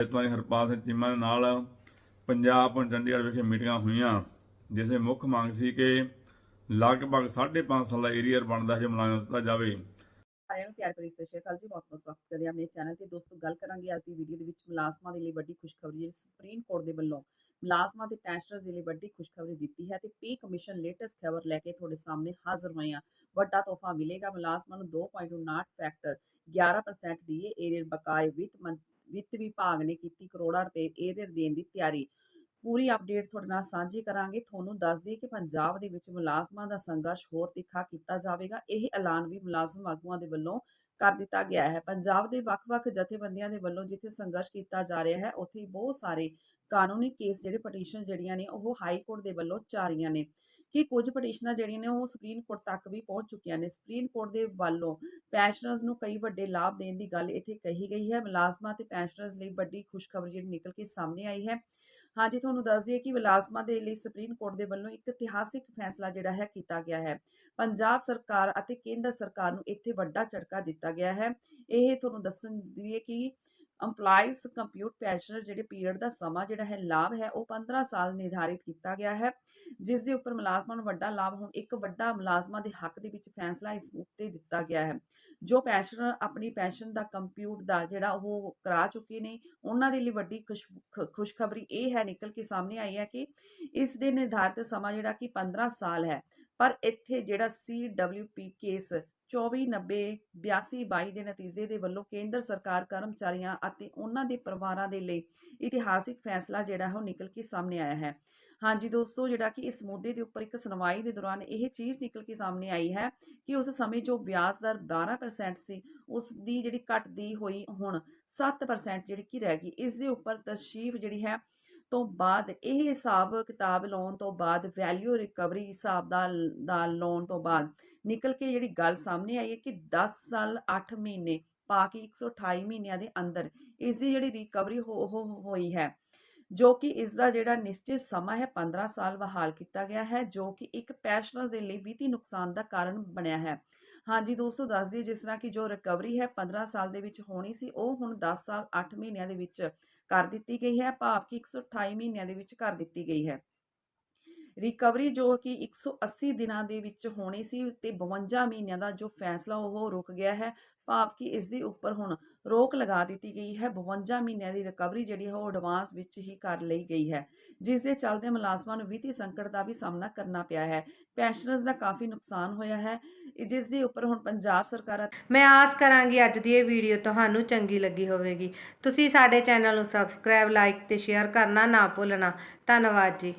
ਇਤਵਾਰੀ ਹਰਪਾਲ ਸਿੰਘ ਚੀਮਾ ਦੇ ਨਾਲ ਪੰਜਾਬ ਤੇ ਚੰਡੀਗੜ੍ਹ ਵਿਖੇ ਮੀਟਿੰਗਾਂ ਹੋਈਆਂ, ਜਿਸ ਦੀ ਮੁੱਖ ਮੰਗ ਸੀ ਕਿ ਲਗਭਗ 5.5 ਸਾਲ ਦਾ ਏਰੀਅਰ ਬਣਦਾ ਹੈ ਮੁਲਾਜ਼ਮ ਦਿੱਤਾ ਜਾਵੇ। ਸਾਰਿਆਂ ਨੂੰ ਪਿਆਰ ਭਰੀ ਸਤਿ ਸ਼੍ਰੀ ਅਕਾਲ ਜੀ ਬਹੁਤ ਬਹੁਤ ਸਵਾਗਤ ਕਰਦੇ ਹਾਂ ਆਪਣੇ ਚੈਨਲ ਤੇ। ਦੋਸਤੋ, ਗੱਲ ਕਰਾਂਗੇ ਅੱਜ ਦੀ ਵੀਡੀਓ ਦੇ ਵਿੱਚ ਮੁਲਾਜ਼ਮਾਂ ਦੇ ਲਈ ਵੱਡੀ ਖੁਸ਼ਖਬਰੀ, ਜਿਹੜੀ ਸੁਪਰੀਮ ਕੋਰਟ ਦੇ ਵੱਲੋਂ ਮੁਲਾਜ਼ਮਾਂ ਤੇ ਪੈਨਸ਼ਨਰਸ ਦੇ ਲਈ ਵੱਡੀ ਖੁਸ਼ਖਬਰੀ ਦਿੱਤੀ ਹੈ ਤੇ ਪੇ ਕਮਿਸ਼ਨ ਲੇਟੈਸਟ ਖਬਰ ਲੈ ਕੇ ਤੁਹਾਡੇ ਸਾਹਮਣੇ ਹਾਜ਼ਰ ਹੋਏ ਹਾਂ। ਵੱਡਾ ਤੋਹਫਾ ਮਿਲੇਗਾ ਮੁਲਾਜ਼ਮਾਂ ਨੂੰ 2.9 ਫੈਕਟਰ 11% ਦੀਏ ਏਰੀਅਰ ਬਕਾਏ ਵਿੱਤ ਵਿੱਤ ਵਿਭਾਗ ਨੇ ਕੀਤੀ ਕਰੋੜਾਂ ਰੁਪਏ ਏਰੀਅਰ ਦੇਣ ਦੀ ਤਿਆਰੀ। ਪੂਰੀ ਅਪਡੇਟ ਤੁਹਾਡੇ ਨਾਲ ਸਾਂਝੀ ਕਰਾਂਗੇ। ਤੁਹਾਨੂੰ ਦੱਸ ਦਈਏ ਕਿ ਪੰਜਾਬ ਦੇ ਵਿੱਚ ਮੁਲਾਜ਼ਮਾਂ ਦਾ ਸੰਘਰਸ਼ ਹੋਰ ਤਿੱਖਾ ਕੀਤਾ ਜਾਵੇਗਾ। ਇਹ ਐਲਾਨ ਵੀ ਮੁਲਾਜ਼ਮ ਆਗੂਆਂ ਦੇ ਵੱਲੋਂ ਕਰ ਦਿੱਤਾ ਗਿਆ ਹੈ। ਪੰਜਾਬ ਦੇ ਵੱਖ-ਵੱਖ ਜਥੇਬੰਦੀਆਂ ਦੇ ਵੱਲੋਂ ਜਿੱਥੇ ਸੰਘਰਸ਼ ਕੀਤਾ ਜਾ ਰਿਹਾ ਹੈ, ਉੱਥੇ ਬਹੁਤ ਸਾਰੇ ਕਾਨੂੰਨੀ ਕੇਸ ਜਿਹੜੇ ਪਟੀਸ਼ਨ ਜਿਹੜੀਆਂ ਨੇ ਉਹ ਹਾਈ ਕੋਰਟ ਦੇ ਵੱਲੋਂ ਜਾਰੀਆਂ ਨੇ। ਕਿ ਕੁਝ ਪਟੀਸ਼ਨਾਂ ਜਿਹੜੀਆਂ ਨੇ ਉਹ ਸੁਪਰੀਮ ਕੋਰਟ ਤੱਕ ਵੀ ਪਹੁੰਚ ਚੁੱਕੀਆਂ ਨੇ। ਸੁਪਰੀਮ ਕੋਰਟ ਦੇ ਵੱਲੋਂ ਪੈਨਸ਼ਨਰਸ ਨੂੰ ਕਈ ਵੱਡੇ ਲਾਭ ਦੇਣ ਦੀ ਗੱਲ ਇੱਥੇ ਕਹੀ ਗਈ ਹੈ। ਮੁਲਾਜ਼ਮਾਂ ਤੇ ਪੈਨਸ਼ਨਰਸ ਲਈ ਵੱਡੀ ਖੁਸ਼ਖਬਰੀ ਜਿਹੜੀ ਨਿਕਲ ਕੇ ਸਾਹਮਣੇ ਆਈ ਹੈ। ਹਾਂਜੀ, ਤੁਹਾਨੂੰ ਦੱਸ ਦਈਏ ਕਿ ਮੁਲਾਜ਼ਮਾਂ ਦੇ ਲਈ ਸੁਪਰੀਮ ਕੋਰਟ ਦੇ ਵੱਲੋਂ ਇੱਕ ਇਤਿਹਾਸਿਕ ਫੈਸਲਾ ਜਿਹੜਾ ਹੈ ਕੀਤਾ ਗਿਆ ਹੈ। ਪੰਜਾਬ ਸਰਕਾਰ ਅਤੇ ਕੇਂਦਰ ਸਰਕਾਰ ਨੂੰ ਇੱਥੇ ਵੱਡਾ ਝਟਕਾ ਦਿੱਤਾ ਗਿਆ ਹੈ। ਇਹ ਤੁਹਾਨੂੰ ਦੱਸਣ ਦੀਏ ਕਿ EMPLOYEES ਕੰਪਿਊਟ ਪੈਨਸ਼ਨਰ ਜਿਹੜੇ ਪੀਰੀਅਡ ਦਾ ਸਮਾਂ ਜਿਹੜਾ ਹੈ, ਲਾਭ ਹੈ, ਉਹ 15 ਸਾਲ ਨਿਰਧਾਰਿਤ ਕੀਤਾ ਗਿਆ ਹੈ। ਜਿਸ ਦੇ ਉੱਪਰ ਮੁਲਾਜ਼ਮਾਂ ਨੂੰ ਵੱਡਾ ਲਾਭ ਹੁਣ, ਇੱਕ ਵੱਡਾ ਮੁਲਾਜ਼ਮਾਂ ਦੇ ਹੱਕ ਦੇ ਵਿੱਚ ਫੈਸਲਾ ਇਸ ਉੱਤੇ ਦਿੱਤਾ ਗਿਆ ਹੈ। ਜੋ ਪੈਨਸ਼ਨਰ ਆਪਣੀ ਪੈਨਸ਼ਨ ਦਾ ਕੰਪਿਊਟ ਦਾ ਜਿਹੜਾ ਉਹ ਕਰਾ ਚੁੱਕੇ ਨੇ, ਉਹਨਾਂ ਦੇ ਲਈ ਵੱਡੀ ਖੁਸ਼, ਖ- ਖੁਸ਼ਖਬਰੀ ਇਹ ਹੈ, ਨਿਕਲ ਕੇ ਸਾਹਮਣੇ ਆਈ ਹੈ ਕਿ ਇਸ ਦੇ ਨਿਰਧਾਰਿਤ ਸਮਾਂ ਜਿਹੜਾ ਕਿ 15 ਸਾਲ ਹੈ। ਪਰ ਇੱਥੇ ਜਿਹੜਾ CWP ਕੇਸ 2490 8222 ਦੇ ਨਤੀਜੇ ਦੇ ਵੱਲੋਂ ਕੇਂਦਰ ਸਰਕਾਰ ਕਰਮਚਾਰੀਆਂ ਅਤੇ ਉਹਨਾਂ ਦੇ ਪਰਿਵਾਰਾਂ ਦੇ ਲਈ ਇਤਿਹਾਸਿਕ ਫੈਸਲਾ ਜਿਹੜਾ ਹੈ ਉਹ ਨਿਕਲ ਕੇ ਸਾਹਮਣੇ ਆਇਆ ਹੈ। ਹਾਂਜੀ ਦੋਸਤੋ, ਜਿਹੜਾ ਕਿ ਇਸ ਮੁੱਦੇ ਦੇ ਉੱਪਰ ਇੱਕ ਸੁਣਵਾਈ ਦੇ ਦੌਰਾਨ ਇਹ ਚੀਜ਼ ਨਿਕਲ ਕੇ ਸਾਹਮਣੇ ਆਈ ਹੈ ਕਿ ਉਸ ਸਮੇਂ ਜੋ ਵਿਆਜ ਦਰ 12% ਸੀ, ਉਸ ਦੀ ਜਿਹੜੀ ਘਟਦੀ ਹੋਈ ਹੁਣ 7% ਜਿਹੜੀ ਕਿ ਰਹਿ ਗਈ। ਇਸ ਦੇ ਉੱਪਰ ਤਸ਼ਰੀਫ ਜਿਹੜੀ ਹੈ ਤੋਂ ਬਾਅਦ ਇਹ ਹਿਸਾਬ ਕਿਤਾਬ ਲਾਉਣ ਤੋਂ ਬਾਅਦ ਵੈਲਿਊ ਰਿਕਵਰੀ ਹਿਸਾਬ ਦਾ ਦਾ ਲਾਉਣ ਤੋਂ ਬਾਅਦ ਨਿਕਲ ਕੇ ਜਿਹੜੀ ਗੱਲ ਸਾਹਮਣੇ ਆਈ ਹੈ ਕਿ 10 ਸਾਲ 8 ਮਹੀਨੇ ਪਾ ਕੇ 128 ਮਹੀਨਿਆਂ ਦੇ ਅੰਦਰ ਇਸ ਦੀ ਜਿਹੜੀ ਰਿਕਵਰੀ ਹੋਈ ਹੈ, ਜੋ ਕਿ ਇਸ ਦਾ ਜਿਹੜਾ ਨਿਸ਼ਚਿਤ ਸਮਾਂ ਹੈ 15 ਸਾਲ ਬਹਾਲ ਕੀਤਾ ਗਿਆ ਹੈ, ਜੋ ਕਿ ਇੱਕ ਪੈਨਸ਼ਨਰ ਦੇ ਲਈ ਵਿੱਤੀ ਨੁਕਸਾਨ ਦਾ ਕਾਰਨ ਬਣਿਆ ਹੈ। ਹਾਂਜੀ ਦੋਸਤੋ, ਦੱਸ ਦਈਏ ਜਿਸ ਤਰ੍ਹਾਂ ਕਿ ਜੋ ਰਿਕਵਰੀ ਹੈ 15 ਸਾਲ ਦੇ ਵਿੱਚ ਹੋਣੀ ਸੀ, ਉਹ ਹੁਣ 10 ਸਾਲ 8 ਮਹੀਨਿਆਂ ਦੇ ਵਿੱਚ ਕਰ ਦਿੱਤੀ ਗਈ ਹੈ, ਭਾਵ ਕਿ 128 ਮਹੀਨਿਆਂ ਦੇ ਵਿੱਚ ਕਰ ਦਿੱਤੀ ਗਈ ਹੈ। ਰਿਕਵਰੀ ਜੋ ਕਿ 180 ਦਿਨਾਂ ਦੇ ਵਿੱਚ ਹੋਣੀ ਸੀ ਤੇ 52 ਮਹੀਨਿਆਂ ਦਾ ਜੋ ਫੈਸਲਾ ਉਹ ਰੁਕ ਗਿਆ ਹੈ ਭਾਵ ਕਿ ਇਸ ਦੇ ਉੱਪਰ ਹੁਣ ਰੋਕ ਲਗਾ ਦਿੱਤੀ ਗਈ ਹੈ। 52 ਮਹੀਨਿਆਂ ਦੀ ਰਿਕਵਰੀ ਜਿਹੜੀ ਹੈ ਉਹ ਐਡਵਾਂਸ ਵਿੱਚ ਹੀ ਕਰ ਲਈ ਗਈ ਹੈ। ਜਿਸ ਦੇ ਚੱਲਦੇ ਮੁਲਾਜ਼ਮਾਂ ਨੂੰ ਵਿੱਤੀ ਸੰਕਟ ਦਾ ਵੀ ਸਾਹਮਣਾ ਕਰਨਾ ਪਿਆ ਹੈ। ਪੈਨਸ਼ਨਰਸ ਦਾ ਕਾਫੀ ਨੁਕਸਾਨ ਹੋਇਆ ਹੈ। ਜਿਸ ਦੇ ਉੱਪਰ ਹੁਣ ਪੰਜਾਬ ਸਰਕਾਰ ਮੈਂ ਆਸ ਕਰਾਂਗੀ ਅੱਜ ਦੀ ਇਹ ਵੀਡੀਓ ਤੁਹਾਨੂੰ ਚੰਗੀ ਲੱਗੀ ਹੋਵੇਗੀ। ਤੁਸੀਂ ਸਾਡੇ ਚੈਨਲ ਨੂੰ ਸਬਸਕ੍ਰਾਈਬ ਲਾਈਕ ਤੇ ਸ਼ੇਅਰ ਕਰਨਾ ਨਾ ਭੁੱਲਣਾ। ਧੰਨਵਾਦ ਜੀ।